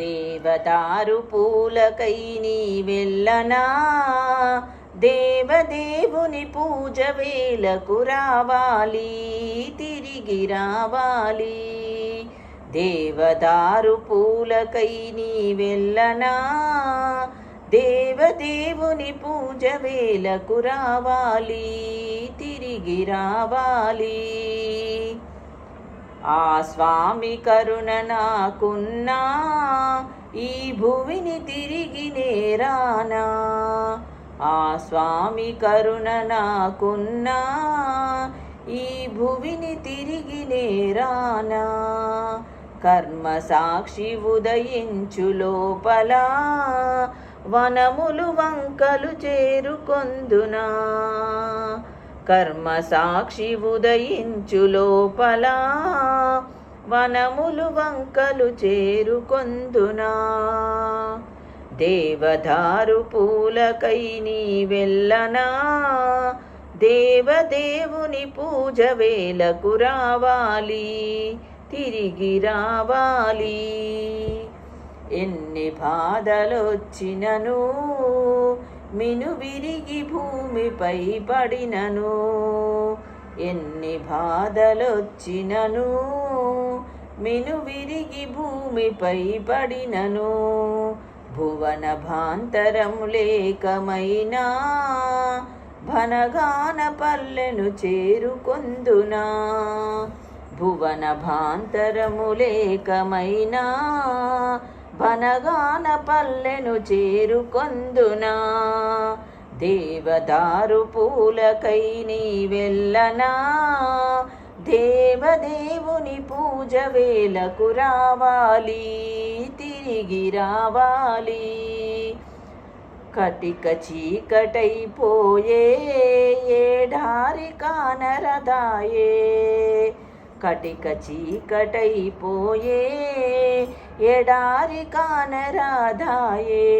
దేవదారు పూలకై నీ వెళ్ళనా దేవదేవుని పూజ వేలకు రావాలి తిరిగి రావాలి. దేవదారు పూలకై నీ వెళ్ళనా దేవదేవుని పూజ వేలకు రావాలి తిరిగి రావాలి. ఆ స్వామి కరుణ నాకున్నా ఈ భువిని తిరిగి నేరానా? ఆ స్వామి కరుణ నాకున్నా. ఈ భువిని తిరిగి నేరానా? కర్మ సాక్షి ఉదయించు లోపల వనములు వంకలు చేరుకొందునా? కర్మ సాక్షి ఉదయించు లోపల వనములు వంకలు చేరుకొందునా. దేవదారు పూలకై నీ వెళ్ళనా. దేవదేవుని పూజ వేలకు రావాలి తిరిగి రావాలి. ఎన్ని బాధలొచ్చినను మిను విరిగి భూమిపై పడినను. ఎన్ని బాధలొచ్చినను మిను విరిగి భూమిపై పడినను. భువన భాంతరం లేకమైనా భనగాన పల్లెను చేరుకొందునా. భువన భాంతరము లేకమైనా భనగాన పల్లెను చేరుకొందునా. దేవదారు పూలకై నీ వెళ్ళనా దేవదేవుని పూజ వేలకు రావాలి తిరిగి రావాలి. కటిక చీకటైపోయే ఏడారి కానరదాయే. కటిక చీకటైపోయే ఎడారి కానరాధాయే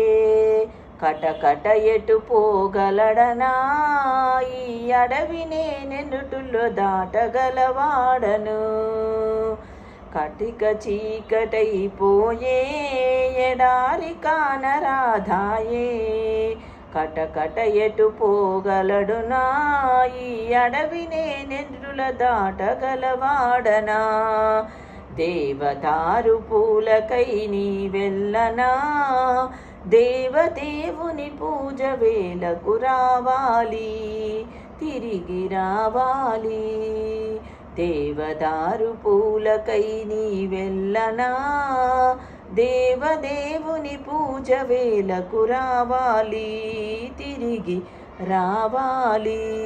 కటకట ఎటు పోగలడనా? ఈ అడవినే నేనెనుటులో దాటగలవాడను. కటిక చీకటైపోయే ఎడారి కానరాధాయే కటకట ఎటు పోగలడునా? ఈ అడవినే నేనెండ్రుల దాటగలవాడనా? దేవదారు పూలకై నీ వెళ్ళనా? దేవదేవుని పూజ వేలకు రావాలి తిరిగి రావాలి. దేవదారు పూలకై నీ వెళ్ళనా? దేవదేవుని పూజ వేలకు రావాలి తిరిగి రావాలి.